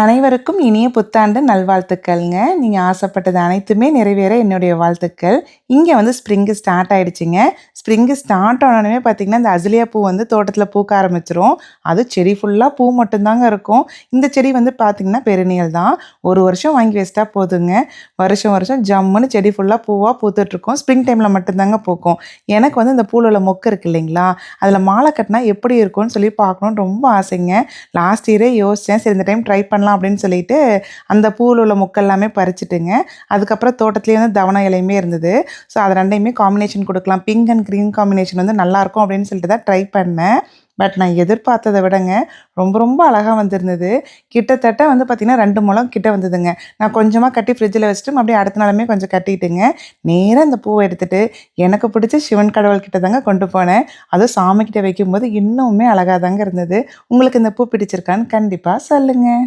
அனைவருக்கும் இனிய புத்தாண்டு நல்வாழ்த்துக்கள்ங்க. நீங்கள் ஆசைப்பட்டது அனைத்துமே நிறைவேற என்னுடைய வாழ்த்துக்கள். இங்கே வந்து ஸ்ப்ரிங்கு ஸ்டார்ட் ஆகிடுச்சிங்க ஸ்ப்ரிங்கு ஸ்டார்ட் ஆனோடனே பார்த்திங்கன்னா இந்த அசிலியா பூ வந்து தோட்டத்தில் பூக்க ஆரம்பிச்சிரும். அது செடி ஃபுல்லாக பூ மட்டும்தாங்க இருக்கும். இந்த செடி வந்து பார்த்திங்கன்னா பெருநியல் தான். ஒரு வருஷம் வாங்கி வச்சிட்டா போதுங்க. வருஷம் வருஷம் ஜம்முன்னு செடி ஃபுல்லாக பூவாக பூத்துட்ருக்கோம் ஸ்ப்ரிங் டைமில் மட்டும்தாங்க பூக்கும். எனக்கு வந்து இந்த பூவில் உள்ள மொக்கு இருக்கு இல்லைங்களா? அதில் மாலை கட்டினா எப்படி இருக்கும்னு சொல்லி பார்க்கணுன்னு ரொம்ப ஆசைங்க. லாஸ்ட் இயரே யோசித்தேன் சரி இந்த டைம் ட்ரை பண்ணலாம் அப்படின்னு சொல்லிட்டு அந்த பூவில் உள்ள முக்கெல்லாமே பறிச்சுட்டுங்க. அதுக்கப்புறம் தோட்டத்துலேயே வந்து தவண இலையுமே இருந்தது. ஸோ அது ரெண்டையுமே காம்பினேஷன் கொடுக்கலாம். பிங்க் அண்ட் க்ரீன் காம்பினேஷன் வந்து நல்லாயிருக்கும் அப்படின்னு சொல்லிட்டு தான் ட்ரை பண்ணேன். பட் நான் எதிர்பார்த்ததை விடங்க ரொம்ப ரொம்ப அழகாக வந்திருந்தது. கிட்டத்தட்ட வந்து பார்த்திங்கன்னா ரெண்டு முழம் கிட்ட வந்ததுங்க. நான் கொஞ்சமாக கட்டி ஃப்ரிட்ஜில் வச்சுட்டு அப்படியே அடுத்த நாளுமே கொஞ்சம் கட்டிட்டுங்க. நேராக இந்த பூவை எடுத்துகிட்டு எனக்கு பிடிச்ச சிவன் கடவுள் கிட்ட தாங்க கொண்டு போனேன். அதுவும் சாமிக்கிட்ட வைக்கும்போது இன்னுமே அழகாக தாங்க இருந்தது. உங்களுக்கு இந்த பூ பிடிச்சிருக்கான்னு கண்டிப்பாக சொல்லுங்கள்